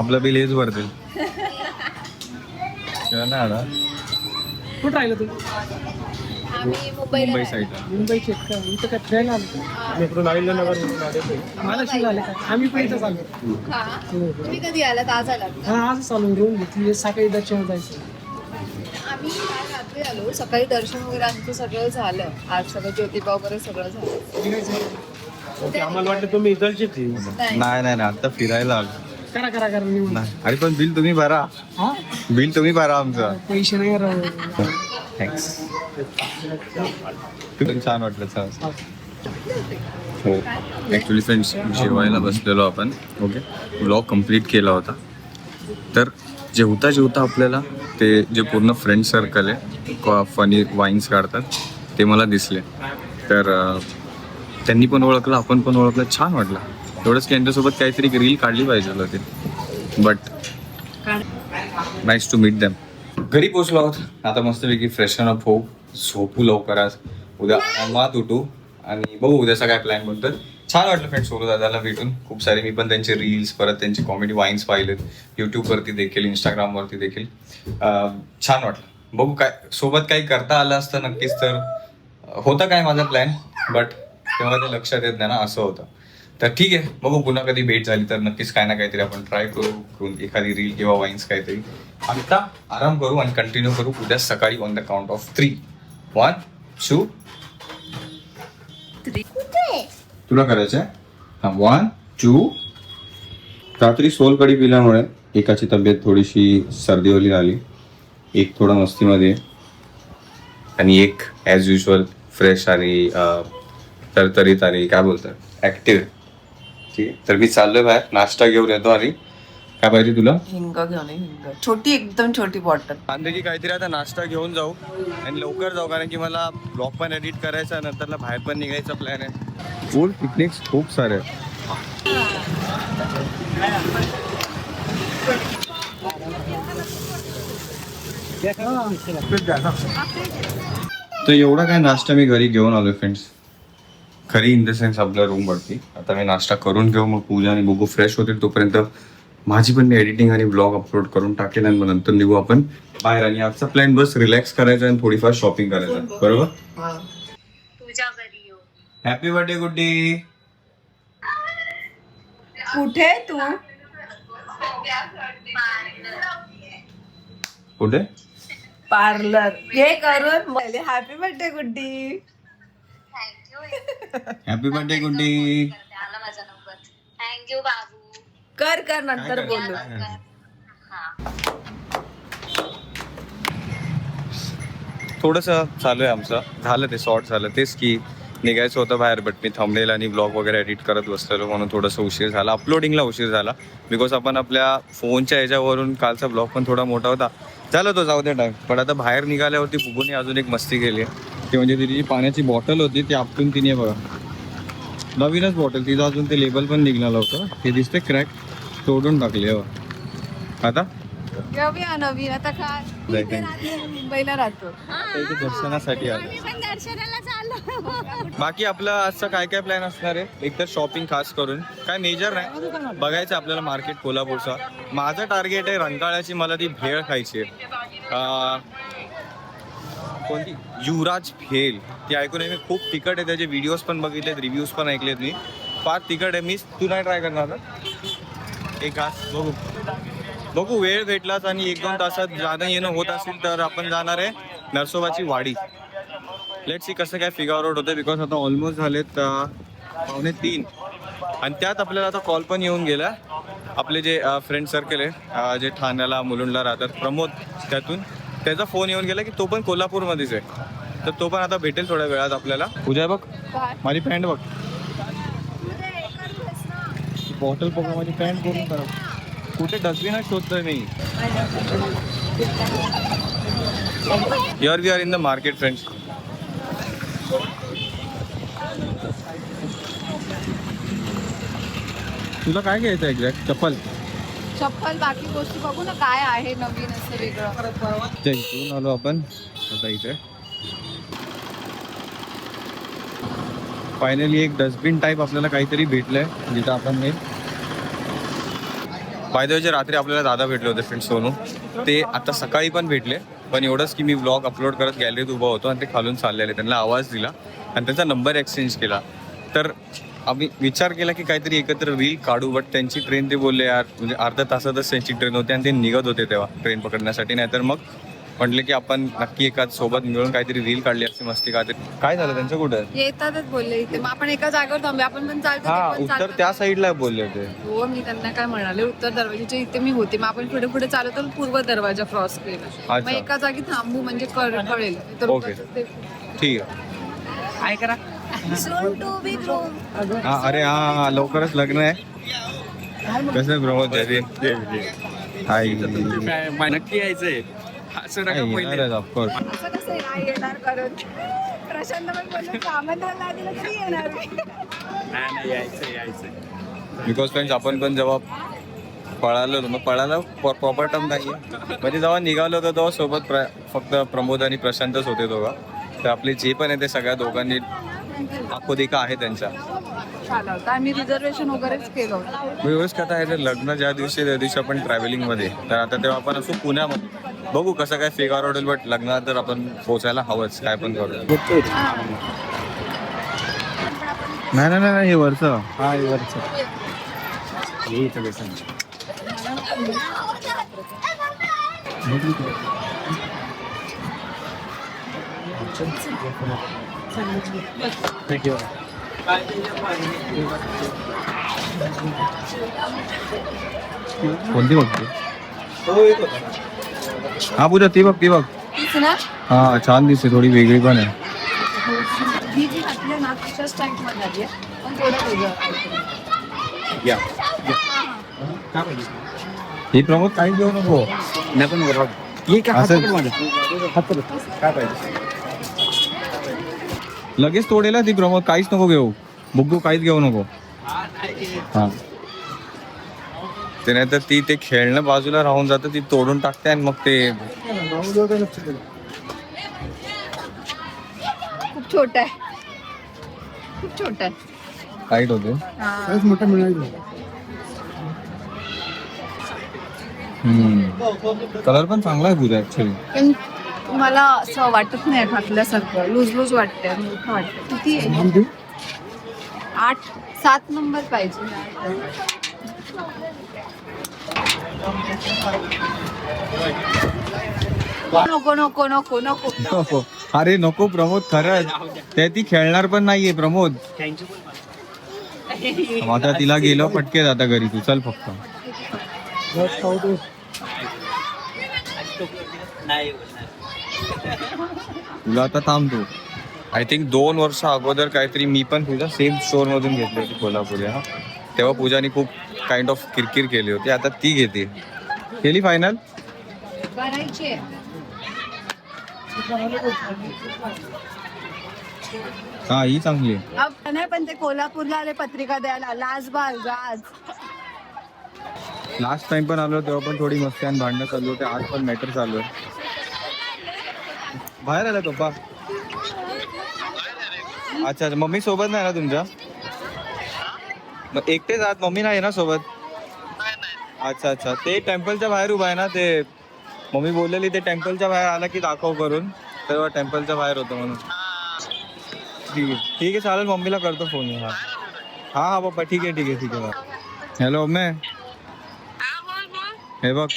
आपलं बिल हेच भरतील. आला कुठं राहिलं तू? आम्ही मुंबईला मुंबई. साईडला का इथं काय फिरायला आलो इकडून अहिल्यानगर आले महालक्ष्मी झाले का? आम्ही पण इथंच आलो. का? तुम्ही कधी आलात? आज आलात हा आज चालू रूम घेतली. सकाळी दर्शन जायचं. आम्ही काल रात्री आलो. सकाळी दर्शन वगैरे आमचं सगळं झालं. आज सगळं ज्योतिबा वगैरे सगळं झालं. आम्हाला वाटलं तुम्ही. नाही. नाही नाही नाही. आता फिरायला आलो. करा करा करा अरे पण बिल तुम्ही भरा. हा? बिल तुम्ही भरा आमचं. पैसे नाही राव थँक्स छान वाटलं छान. हो. ॲक्च्युली फ्रेंड्स जेवायला बसलेलो आपण. ओके ब्लॉग कंप्लीट केला होता. तर जेवता जेवता आपल्याला ते जे पूर्ण फ्रेंड सर्कल आहे फनी वाईन्स काढतात ते मला दिसले. तर त्यांनी पण ओळखलं आपण पण ओळखलं. छान वाटलं. एवढंच की यांच्यासोबत काहीतरी रील काढली पाहिजे होती. But nice to meet them घरी पोचलो आहोत. आता मस्तपैकी फ्रेशन अप होऊ. झोपू लवकर आज. उद्या आरामात उठू. आणि बघू उद्याचा काय प्लॅन बनतो छान वाटलं फ्रेंड सोलो दादाला भेटून. खूप सारे मी पण त्यांचे रील्स परत त्यांचे कॉमेडी वाईन्स पाहिलेत. यूट्यूबवरती देखील इंस्टाग्रामवरती देखील. छान वाटलं. बघू काय सोबत काही करता आलं असतं नक्कीच तर. होतं काय माझा प्लॅन बट तेव्हा ते लक्षात येत नाही ना असं होतं. तर ठीक आहे. बघू पुन्हा कधी भेट झाली तर नक्कीच काय ना काहीतरी आपण ट्राय करू करून एखादी रील किंवा वाईन्स काहीतरी. आता आराम करू आणि कंटिन्यू करू. उद्या सकाळी on the count of three one two तुला करायचं आहे? हा वन टू रात्री सोलकडी पिल्यामुळे एकाची तब्येत थोडीशी सर्दीवली आली. एक थोडा मस्तीमध्ये. आणि एक ॲज युजल फ्रेश आणि तरतरीत आणि काय बोलतात? ॲक्टिव्ह आहे तर मी चाललोय बाहेर. नाश्ता घेऊन येतो आणि. काय पाहिजे तुला? हिंग घेऊन ये, हिंग. छोटी एकदम छोटी बॉटल कांद्याची काहीतरी आता नाश्ता घेऊन जाऊ. आणि लवकर जाऊ कारण की मला ब्लॉग पण एडिट करायचा आहे, नंतरला बाहेर पण निघायचा प्लॅन आहे. फूड पिकनिक्स खूप सारे. तर एवढा काय नाश्ता मी घरी घेऊन आलोय फ्रेंड्स खरी इन द सेन्स आपल्या रूम वरती. आता मी नाश्ता करून घेऊ मग पूजा आणि बघू फ्रेश होतील तोपर्यंत. माझी पण मी एडिटिंग आणि ब्लॉग अपलोड करून टाकेल आणि मग नंतर निघू आपण बाहेर. आणि आजचा प्लॅन बस रिलॅक्स करायचा आणि थोडीफार शॉपिंग करायचं. बरोबर? Happy birthday Guddi. कुठे तू? कुठे? पार्लर. हे करून. Happy birthday Guddi. Happy birthday Guddi thank you बाबू. कर कर नंतर बोलू. थोडंसं चालू आहे आमचं. झालं ते शॉर्ट झालं. तेच की निघायचं होतं बाहेर बट मी थांबलेलं आणि ब्लॉग वगैरे एडिट करत बसलेलो म्हणून थोडंसं उशीर झाला. अपलोडिंगला उशीर झाला. बिकॉज आपण आपल्या फोनच्या ह्याच्यावरून कालचा ब्लॉग पण थोडा मोठा होता. झालं तो जाऊ दे टाईम पण आता बाहेर निघाल्यावरती बुबूने अजून एक मस्ती केली आहे. ती म्हणजे तिची जी पाण्याची बॉटल होती ती आपटून तिने बघा. नवीनच बॉटल तिचं अजून ते लेबल पण निघालं होतं हे दिसते क्रॅक तोडून टाकले हो आता? घेऊया नवीन आता काय मी जायचं. इथे राहते, मुंबईला राहतो. इथे दर्शनासाठी आलं. पण दर्शनाला चाललो. बाकी आपलं आजचा काय काय प्लॅन असणार आहे? एक तर शॉपिंग खास करून. काय मेजर नाही. बघायचं आपल्याला मार्केट कोल्हापूरचा. माझं टार्गेट आहे रंकाळ्याची मला ती भेळ खायची आहे. अं, कोणती? युवराज भेल. ती ऐकून आहे मी खूप तिखट आहे. त्याचे व्हिडिओज पण बघितलेत रिव्ह्यूज पण ऐकलेत मी. फार तिखट आहे. मीच तू नाही ट्राय करणार ना? एक घास बघू. बघू वेळ भेटलाच आणि एक दोन तासात जाणं येणं होत असेल तर आपण जाणार आहे नरसोबाची वाडी. लेट सी कसं काय फिगर आउट होतं बिकॉज आता ऑलमोस्ट झालेत पावणे तीन. आणि त्यात आपल्याला आता कॉल पण येऊन गेला. आपले जे फ्रेंड सर्कल आहे जे ठाण्याला मुलुंडला राहतात प्रमोद त्यातून. त्याचा फोन येऊन गेला की तो पण कोल्हापूरमध्येच आहे. तर तो पण आता भेटेल थोड्या वेळात आपल्याला. पूजा बघ? माझी पॅन्ट बघ. बॉटल बघा माझी पॅन्ट करून करा. कुठे डस्टबिनच शोधतोय मी. Your we are in the market friends तुला काय घ्यायचं एक्झॅक्ट चप्पल? चप्पल बाकी गोष्टी बघू ना काय आहे नवीन असं वेगळं. इथून आलो आपण. आता इथे. फायनली एक डस्टबिन टाईप आपल्याला काहीतरी भेटलंय जिथं आपण हे बाय रात्री आपल्याला दादा भेटले होते फ्रेंड सोनू ते आता सकाळी पण भेटले पण एवढंच की मी ब्लॉग अपलोड करत गॅलरीत उभा होतो आणि ते खालून चाललेले त्यांना आवाज दिला आणि त्यांचा नंबर एक्सचेंज केला. तर आम्ही विचार केला की काहीतरी एकत्र रील काढू बट त्यांची ट्रेन ते बोलले यार म्हणजे अर्ध्या तासातच त्यांची ट्रेन होती आणि ते निघत होते तेव्हा ट्रेन पकडण्यासाठी. नाहीतर मग म्हटले की आपण नक्की एकाच सोबत मिळून काहीतरी रील काढली असते मस्ती काहीतरी काय झालं त्यांचं कुठं? येतातच बोलले इथे. मग आपण एका जागेवर थांबले आपण पण चालतो ते हा पण उत्तर चालतात. त्या साईडला बोलले होते. हो मी त्यांना काय म्हणाले उत्तर दरवाजाच्या इथे मी होते. मग आपण पुढे पुढे चालू तर पूर्व दरवाजा क्रॉस केला. मग. एका जागी थांबू म्हणजे कळ- कळेल. तर ओके. ते- ठीक. आहे हा अरे हा हा, लवकरच लग्न आहे कसं प्रमोद हाय। नक्की यायचंय. ऑफकोर्स बिकॉज फ्रेंड्स आपण पण जेव्हा पळालो होतो मग पळायला प्रॉपर टर्म नाही म्हणजे जेव्हा निघालो होतो तेव्हा सोबत प्र फक्त प्रमोद आणि प्रशांतच होते दोघं. तर आपले जे पण आहे ते सगळ्या दोघांनी आखोदिका आहे त्यांच्या झालं होतं आम्ही रिझर्वेशन वगैरेच केलं होतं. व्यवस्थित कथा आहे ते लग्न ज्या दिवशी त्या दिवशी आपण ट्रॅव्हलिंगमध्ये तर आता तेव्हा आपण असो पुण्यामध्ये. बघू कसं काय फिगार होईल बट लग्नात तर आपण पोहोचायला हवंच काय पण करू. नाही नाही नाही हे वरचं. हा वरचं. हे इथं बेसन. थँक्यू कोणती बघते हा पूजा ती बघ ती बघ तीच ना हा छान दिसते थोडी वेगळी पण आहे ही। जी घातली आहे ना तशाच टाईपमध्ये आली आहे पण थोडं वेगळं या ही प्रमोद काही घेऊ नको नाही पण बरोबर ये का असं- हात पकड। माझा. काय पाहिजे लगेच तोडेल ती प्रमोद. काहीच नको घेऊ. बुग्गू काहीच घेऊ नको. हा. ते नाही तर ती ते खेळणं बाजूला राहून जातं ती तोडून टाकते आणि मग ते खूप छोटा आहे. खूप छोटा आहे. होते. काहीच मोठं मिळालं. कलर पण चांगला आहे पूजा ऍक्च्युली मला असं वाटत नाही घातल्यासारखं लूज लूज वाटतंय मोठं वाटतं किती? आहे आठ सात नंबर पाहिजे. नको नको नको नको. अरे नको प्रमोद खरंच. ते ती खेळणार पण नाहीये प्रमोद. आता तिला गेलो पटके आता घरी तू. चल फक्त. तुला आता थांबतो आय थिंक दोन वर्ष अगोदर काहीतरी मी पण तुझ्या सेम स्टोर मधून घेतली होती कोल्हापुरी हा. तेव्हा पूजाने खूप काइंड ऑफ किरकिर केली होती. आता ती घेते. केली फायनल हा ही चांगली आहे. नाही पण ते कोल्हापूरला आले पत्रिका द्यायला. लाजबाग गाज लास्ट टाइम पण आलो तेव्हा पण थोडी मस्ती आणि भांडणं चालू होते. आज पण मॅटर चालू आहे. बाहेर आला पप्पा अच्छा अच्छा. मम्मी सोबत नाही ना तुमच्या? मग एकटेच आहात? मम्मी नाही ना सोबत? अच्छा अच्छा. ते टेम्पलच्या बाहेर उभा आहे ना ते मम्मी बोललेली ते टेम्पलच्या बाहेर आला की दाखव करून. तेव्हा टेम्पलच्या बाहेर होतं म्हणून. ठीक आहे. ठीक आहे चालेल. मम्मीला करतो फोन. हा. हा हा पप्पा. ठीक आहे ठीक आहे ठीक आहे. हॅलो मम्मी हे बघ.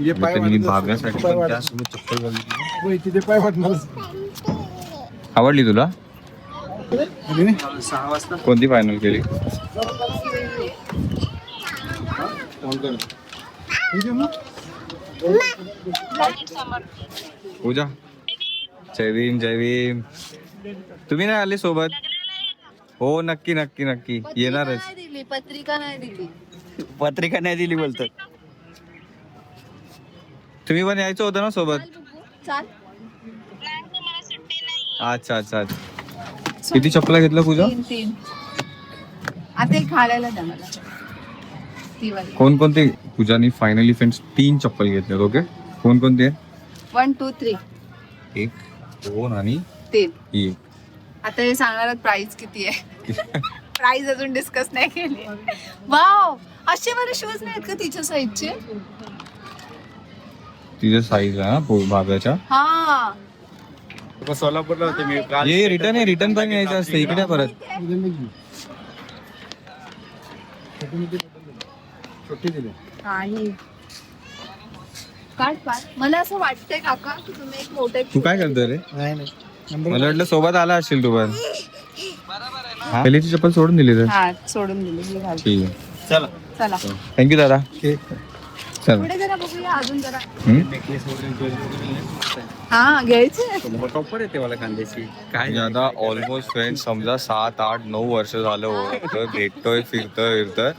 मी भागण्यासाठी पण त्यासोबत चप्पल घालून तिथे पाय वाटणार आवडली तुला? कोणती फायनल केली? पूजा. जय भीम जय भीम. तुम्ही नाही आले सोबत? हो नक्की नक्की नक्की. येणारच. दिली पत्रिका नाही दिली. पत्रिका नाही दिली बोलतात. तुम्ही पण यायचं होतं ना सोबत? चाल अच्छा अच्छा अच्छा. किती चप्पला घेतलं पूजा? तीन तीन. आता एक घालायला द्या मला. ती वाली. कोणकोणते? पूजानी फायनली फ्रेंड्स तीन चप्पल घेतले ओके कोणकोणते वन टू थ्री एक दोन आणि तीन. एक. आता हे सांगणार प्राइस किती आहे? प्राइस अजून डिस्कस नाही केली. वाव असे मला शूज नाहीत का तिच्या साईजचे तिचे साईज आहे हा भागाच्या. हा. सोलापूरला होते मी. काल ये रिटर्न आहे रिटर्न पण यायचं असतं. इकडे परत. छोटी दिली. काही काढ काढ. मला असं वाटतंय काका की तुम्ही एक मोठे तू काय करतो रे? नाही नाही. नंबर मला वाटलं सोबत आला असशील तू पण. हा? पहिलीची चप्पल सोडून दिली तर. हा सोडून दिली. ही घाल. ठीक आहे. चला. चला. थँक्यू दादा. चल. पुढे जरा बघूया अजून जरा. हम्म? हा घ्यायचे. प्रॉपर येते मला कांद्याची. काय? आता ऑलमोस्ट फ्रेंड समजा सात आठ नऊ वर्ष झालं ओळखतोय भेटतोय फिरतोय फिरतोय.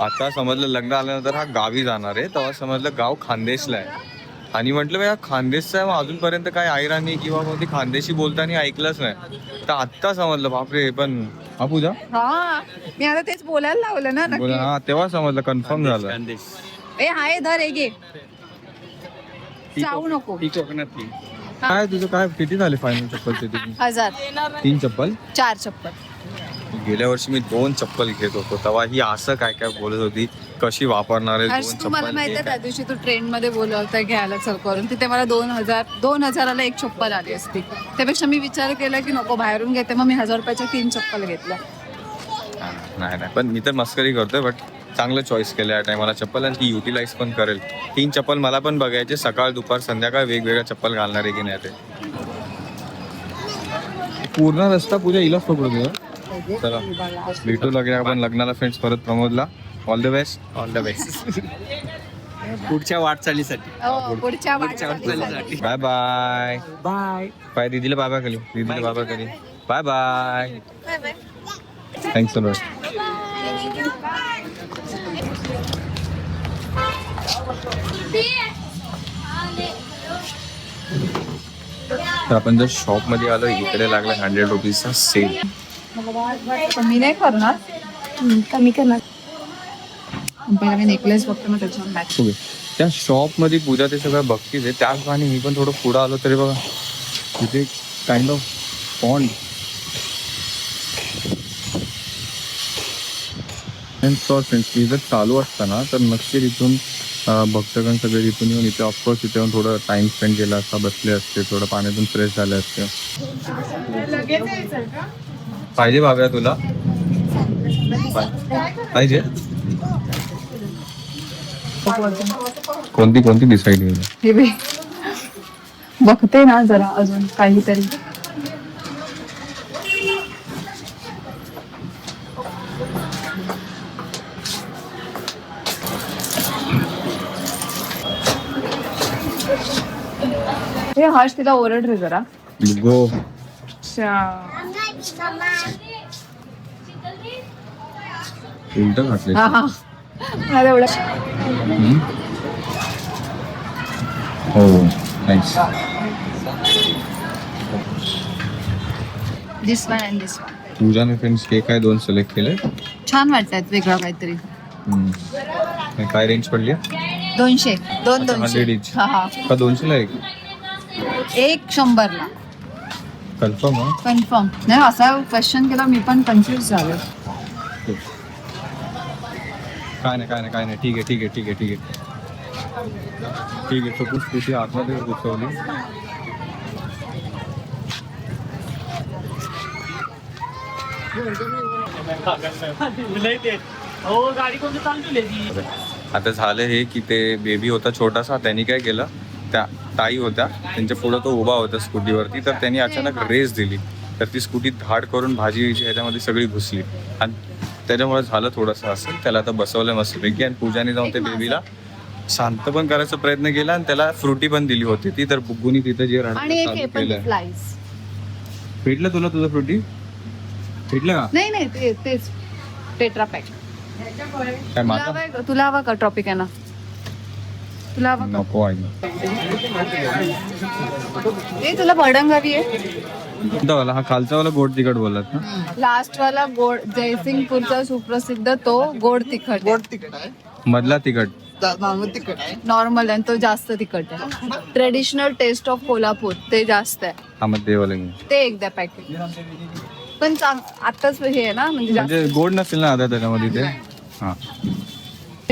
आता समजलं लग्न आल्यानंतर हा गावी जाणार आहे. तेव्हा समजलं गाव खानदेशला आहे. आणि म्हटलं बा खानदेशचा आहे मग अजूनपर्यंत काय आईराणी किंवा मग ती खानदेशी बोलताना ऐकलंच नाही. तर आत्ता समजलं बापरे पण हा पूजा? हा मी आता तेच बोलायला लावलं ना बोला नक्की. हा तेव्हा समजलं कन्फर्म झालं. कांदेश ए हाय धर घे जाऊ नको. काय तुझं काय किती झाले फायनल चप्पलचे तुझी? हजार. तीन चप्पल? चार चप्पल. गेल्या वर्षी मी दोन चप्पल घेत होतो. तेव्हा ही असं काय काय बोलत होती कशी वापरणार आहे हर्ष दोन तू मला चप्पल? माहिती आहे त्या? दिवशी तू ट्रेन मध्ये बोलवता घ्यायला चल करून. तिथे मला दोन हजार दोन हजाराला एक चप्पल आली असती. त्यापेक्षा मी विचार केला की नको बाहेरून घेते. मग मी हजार रुपयाच्या तीन चप्पल घेतल्या. हा, नाही नाही. पण मी तर मस्करी करतोय बट चांगलं चॉईस केलं या टायमाला चप्पल आणि ती युटिलाइज पण करेल. तीन चप्पल मला पण बघायचे. सकाळ दुपार संध्याकाळ वेगवेगळ्या चप्पल घालणार आहे की नाही ते. पूर्ण रस्ता पूजा हिलाच पकडू दे चला. भेटू लागेल आपण लग्नाला फ्रेंड्स परत प्रमोदला. All the best all the best पुढच्या वाटचालीसाठी. हो, पुढच्या बाय बाय बाय बाय दीदीला बाबा करी. दीदीला बाबा करी. बाय बाय थँक्स लॉट तर आपण जर शॉपमध्ये आलो इकडे लागला हंड्रेड रुपीजचा सेल कमी नाही करणार. कमी करणार. पहिला मी नेकलेस बघतो मग त्याच्यावर मॅच ओके त्या शॉपमध्ये पूजा ते सगळं बघतीच आहे. त्याच आणि मी पण थोडं पुढं आलो तरी बघा. तिथे काइंड ऑफ पॉन्ड फ्रेंड्स चालू असताना तर नक्की तिथून भक्तगण सगळे तिथून येऊन इथे ऑफकोर्स इथे येऊन थोडं टाइम स्पेंड केला असता बसले असते थोडं पाण्यातून फ्रेश झाले असते. पाहिजे बाब्या तुला. पाहिजे. कोणती कोणती डिसाईड केली बे बघते ना जरा अजून काहीतरी. हर्ष तिला ओरड रे जरा. गो उलट घातले मला एवढं. हो nice this one and this one पूजाने friends हे काय दोन सिलेक्ट केले. छान वाटतात वेगळं काहीतरी. काय रेंज पडली दोनशे दोन दोनशे. हा हा. का दोनशेला एक? एक शंभरला. कन्फर्म हा? कन्फर्म नाही असा क्वेश्चन केला मी पण कन्फ्युज झाले. काय नाही काय नाही काय नाही. ठीक आहे ठीक आहे ठीक आहे ठीक आहे. ठीक आहे सपोज स्कूटी आतमध्ये घुसवली हो आता झालं हे की ते बेबी होता छोटासा त्यांनी काय केलं? त्या ताई होत्या त्यांच्या पुढं तो उभा होता स्कूटीवरती तर त्यांनी अचानक रेस दिली. तर ती स्कूटी धाड करून भाजी ह्याच्यामध्ये सगळी घुसली. आणि त्याच्यामुळे झालं थोडंसं असं. त्याला आता बसवलं मस्तपैकी आणि पूजाने जाऊन त्या बेबीला शांत पण करायचा प्रयत्न केला आणि त्याला फ्रुटी पण दिली होती ती. तर बुग्गुनी तिथं जे. स्लाइस भेटलं तुला तुझं फ्रुटी? भेटलं का? नाही नाही ते तेच. Tetra pack? तुला हवा का? ट्रॉपिक आहे ना तुला हवा का नको. ए तुला भडंग हवी आहे? वाला हा खालचा वाला गोड तिखट बोलत ना. लास्ट वाला गोड जयसिंगपूरचा सुप्रसिद्ध तो गोड तिखट गोड तिकट आहे. मधला तिखट. नॉर्मल तिकट आहे. नॉर्मल आणि तो जास्त तिखट आहे. ट्रेडिशनल टेस्ट ऑफ कोल्हापूर ते जास्त आहे. हा मग ते वाला. घे. ते एकदा पॅकेट पण चांग आताच हे आहे ना म्हणजे जास्त. म्हणजे गोड नसेल ना आता त्याच्यामध्ये ते? हा.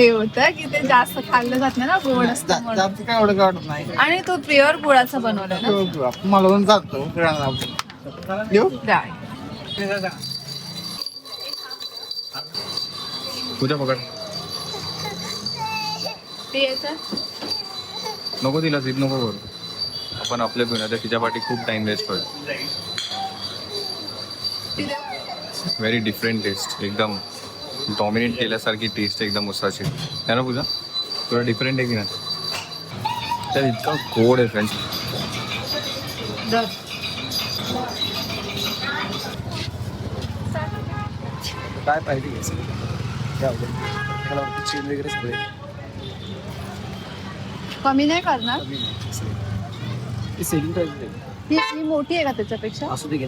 होतं की ते जास्त खाल्लं जात नाही ना गोड असतं जा- म्हणून. जास्त काय एवढं काय वाटत नाही. आणि तो प्युअर गुळाचा बनवलाय ना. आपण मालवण जातो तुझ्या पकड. ते याचं नको तिला सीट नको करू. आपण आपल्या पिण्यात तिच्या पाठी खूप टाइम वेस्ट करतो व्हेरी डिफरंट टेस्ट एकदम. डॉमिनेट केल्यासारखी टेस्ट एकदम उसाची. आहे ना पूजा? थोडं डिफरंट आहे की नाही? तर इतका गोड आहे फ्रेंड्स काय पाहिजे? चेन वगैरे सगळे. कमी नाही करणार. सेलिंग प्राइस ही ही मोठी आहे का त्याच्यापेक्षा? असू दे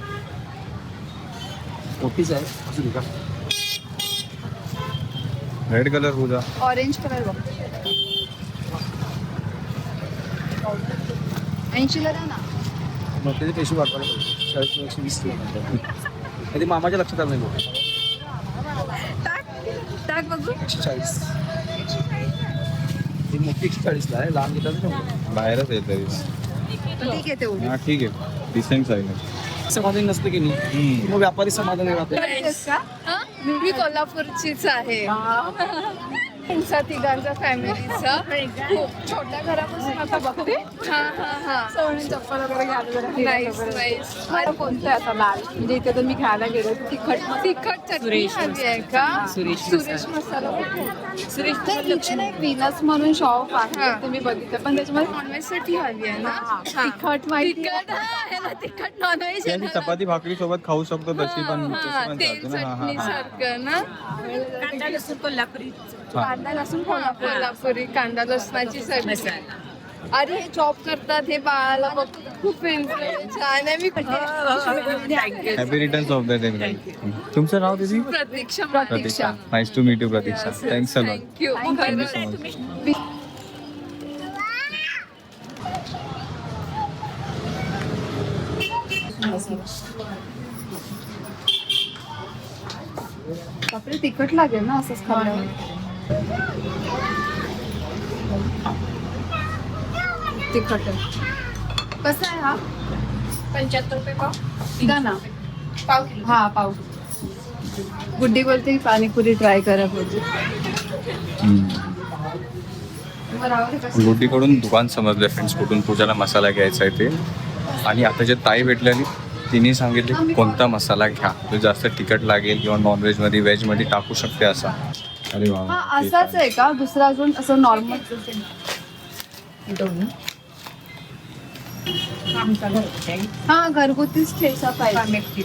मोठीच आहे असू दे का? Red colour Pooja orange colour बघ. ऐंशीला द्या ना मोठ्याचे पैसे वाढवायला पाहिजे. चाळीस एकशे वीस कधी मामाच्या लक्षात आलं नाही टाक बघू. एकशे चाळीस. ही मोठी एकशे चाळीसला आहे लहान घेतात बाहेरच आहे तरी. ठीक आहे तेवढी हा ठीक आहे. डिसेंट साईज आहे. समाधान नसतं की नाही? मग व्यापारी समाधान राहते. का? मी कोल्हापूरचीच आहे. तुमचा तिघांचा फॅमिलीचा खूप छोट्या घरापासून आता बघते. हा हा हा. सवणी चप्पल वगैरे नाईस. नाईस मला कोणतं आहे आता लाल? म्हणजे इथे तर मी घ्यायला गेलो तिखट तिखट चटणी हवी आहे का? सुरेश मसाला. सुरेश तर इथे ना एक विनस म्हणून शॉप हा. आहे तुम्ही बघितलं. पण त्याच्यामध्ये नॉनव्हेजसाठी हवी आहे ना? हा, हा. तिखट माहिती तिखट हा, ह्याला तिखट नॉनव्हेज चपाती भाकरी सोबत खाऊ शकतो तशी पण तशी हा पण तेल चालते ना. हा चटणी हा. सारखं ना? कांदा लसूण हा, कोल्हापुरी. कांदा लसणाची चटणी. अरे हे चॉप करतात हे बाळाला बघ. खूप. छान आहे मी happy returns of the day तुमचं नाव दिदी? Pratiksha Pratiksha. Nice to meet you Pratiksha. Thanks a lot thank you बापरे तिखट लागेल ना असंच खाल्ल्यावर. तिखट. कसा आहे हा? पंच्याहत्तर रुपये पाव. द्या ना. पाव किलो. हा पाव. गुड्डी बोलते की पाणीपुरी ट्राय करा पाहिजे गुड्डीकडून दुकान समजलं फ्रेंड्स कुठून पूजाला मसाला घ्यायचा आहे ते. आणि आता जे ताई भेटलेली तिने सांगितले की कोणता मसाला घ्या? तो जास्त तिखट लागेल किंवा नॉनव्हेजमध्ये व्हेजमध्ये टाकू शकते असा. अरे वा हा असाच आहे का? दुसरा अजून असं नॉर्मल हा घरगुतीच ठेचा पाहिजे.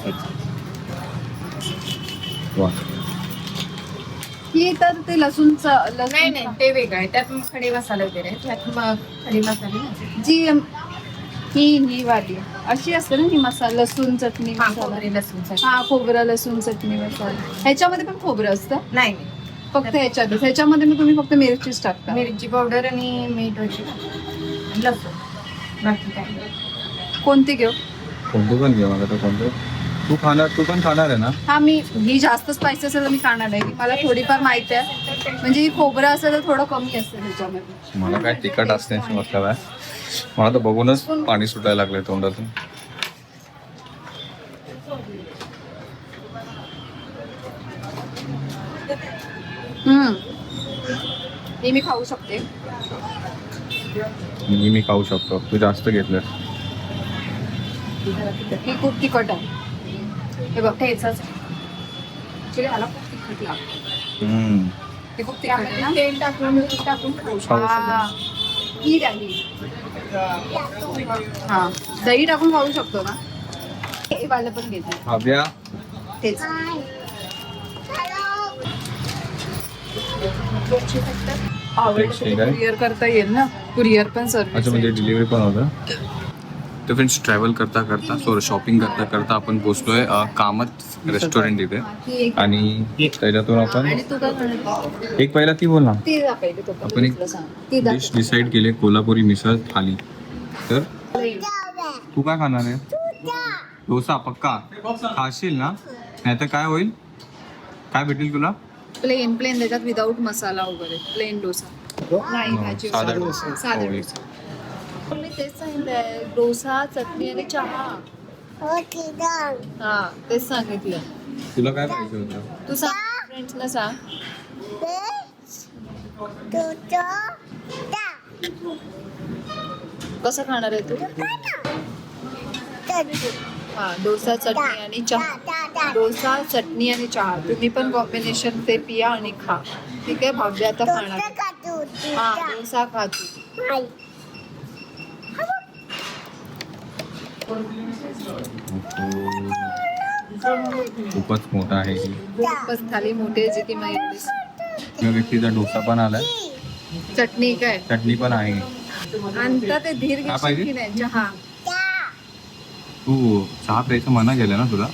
वा. ही तर ते लसूणचं नाही नाही लसूण ते वेगळं आहे. त्यात मग खडे मसाले वगैरे. त्यात मग खडे मसाले नाही. जी ही ही वाली. अशी असते ना ही मसाला लसूण चटणी हा, मसाला. खोबरे लसूण चटणी. हा खोबरं लसूण चटणी मसाला. ह्याच्यामध्ये पण खोबरं असतं? नाही नाही. फक्त ह्याच्यातच. ह्याच्यामध्ये मग तुम्ही फक्त मिरचीच टाकता मिरची पावडर आणि मीठ वगैरे. आणि लसूण. बाकी काय. कोणती घेऊ? कोणतं पण घे मला तर कोणतं? तू खाणार तू पण खाणार आहे ना? हा मी ही जास्त स्पायसी असेल तर मी खाणार नाही मला थोडीफार माहिती आहे. म्हणजे ही खोबरं असेल तर थोडं कमी असेल ह्याच्यामध्ये मला काय तिखट मतलब आहे मला तर बघूनच पाणी सुटायला लागलंय तोंडातून. ही मी खाऊ शकते. मी मी खाऊ शकतो. तू जास्त घेतलं ही खूप तिखट आहे. हे बघ ठेचाच ह्याला खूप तिखट लागतं. हे खूप तिखट आहे ना? तेल टाकून मीठ टाकून खाऊ शकतो. हा. ही द्या ही हा. दही टाकून खाऊ शकतो ना? हे वाला पण घेते. हव्या? तेच. Thanks, ठीक आहे. कुरिअर करता येईल ना? कुरिअर पण सर्विस अच्छा म्हणजे डिलिव्हरी पण होतं. तर फ्रेंड्स ट्रॅव्हल करता करता सॉरी शॉपिंग करता करता आपण पोचलोय अ, कामत रेस्टॉरंट इथे. आणि त्याच्यातून आपण आणि तू काय म्हणत एक पहिला ती बोल ना. ती जा पहिले तो. आपण एक. ती जा. डिश डिसाईड केले कोल्हापुरी मिसळ थाली. तर तू काय खाणार आहे? डोसा पक्का? खाशील ना? नाही तर काय होईल? काय भेटेल तुला? प्लेन प्लेन त्याच्यात विदाऊट मसाला वगैरे प्लेन डोसा. नाही भाजी साधा. डोसा. साधा होय. डोसा. मी तेच सांगितलंय डोसा चटणी आणि चहा. हा तेच सांगितलं. तुला काय पाहिजे होतं? तू सांग फ्रेंड्सला सांग. कसं खाणार आहे तू? हा डोसा चटणी आणि चहा. डोसा चटणी आणि चहा. तुम्ही पण कॉम्बिनेशन ते पिया आणि खा. ठीक आहे भाव्य आता खाणार हा डोसा खा तू खूपच मोठा आहे. बस थाली मोठी आहे जी की मग एवढीच. या व्यक्तीचा डोसा पण आलाय. चटणी काय? चटणी पण आहे. आणता ते धीर पाहिजे? की नाही? चहा. तू चहा प्यायचं मना केलं ना तुला?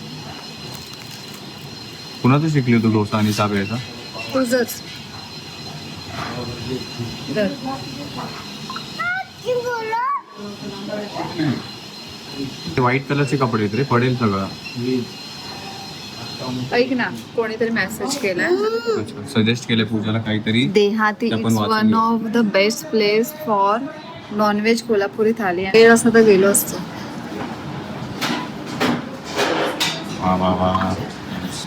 कुणाचं शिकली तू डोसा आणि चहा प्यायचा? तुझंच. ते व्हाईट कलरचे कपडे आहेत रे पडेल सगळं. ऐक ना कोणीतरी मेसेज केलाय. सजेस्ट केले पूजाला काहीतरी. देहाती आपण वाचून वन घेऊ. Of the best place for non veg Kolhapuri thali वेळ असं तर गेलो असतो. वा वा वा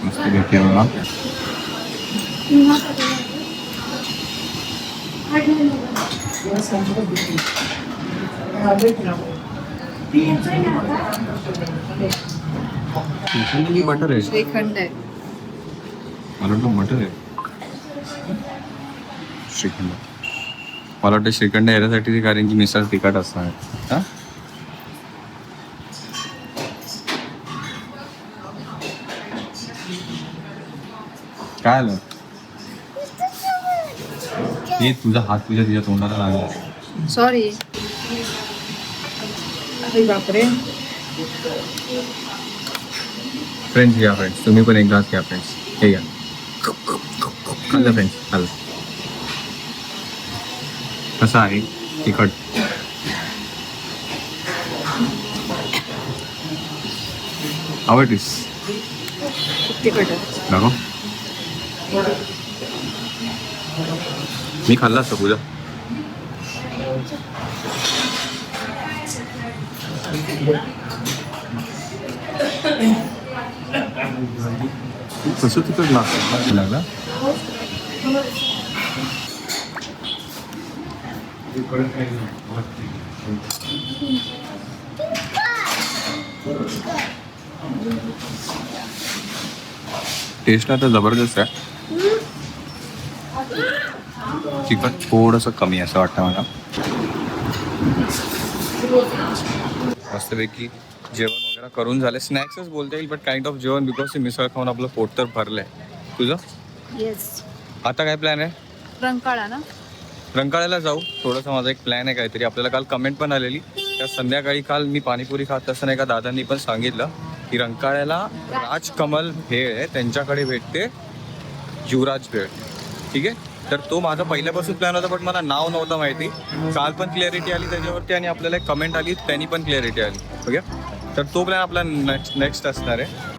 मस्त भेटते बघा श्रीखंड की बटर आहे श्रीखंड। आहे मला वाटतं मटर आहे श्रीखंड मला वाटतं श्रीखंड याच्यासाठी ते कारण की मिसळ तिखट असणार काय आलं हे तुझा हात तुझ्या तिच्या तोंडाला लागला. सॉरी अरे बापरे. फ्रेंड्स घ्या फ्रेंड्स तुम्ही पण एक ग्लास घ्या फ्रेंड्स हे घ्या. खाल्लं फ्रेंड्स खाल्लं. कसं आहे? तिखट. आवडतीस तिखट आहे. मी खाल्ला असतो पूजा. कसं तिखट लागतं लागला. टेस्ट आता जबरदस्त आहे. चिकन थोडंसं कमी असं वाटतं मला. मस्तपैकी जेवण वगैरे करून झाले. स्नॅक्सच बोलता येईल बट काइंड ऑफ जेवण बिकॉज मिसळ खाऊन आपलं पोट तर भरलंय. तुझं? येस आता काय प्लॅन आहे? रंकाळा ना? रंकाळ्याला जाऊ. थोडंसं माझा एक प्लॅन आहे काहीतरी. आपल्याला काल कमेंट पण आलेली. त्या संध्याकाळी काल मी पाणीपुरी खात असताना एका दादांनी पण सांगितलं की रंकाळ्याला राजकमल भेळ आहे. त्यांच्याकडे भेटते युवराज भेळ. ठीक आहे? तर तो माझा पहिल्यापासून प्लॅन होता पण मला नाव नव्हतं माहिती. काल पण क्लॅरिटी आली त्याच्यावरती आणि आपल्याला एक कमेंट आली त्यांनी पण क्लॅरिटी आली. ओके तर तो प्लॅन आपला नेक्स्ट नेक्स्ट असणार आहे.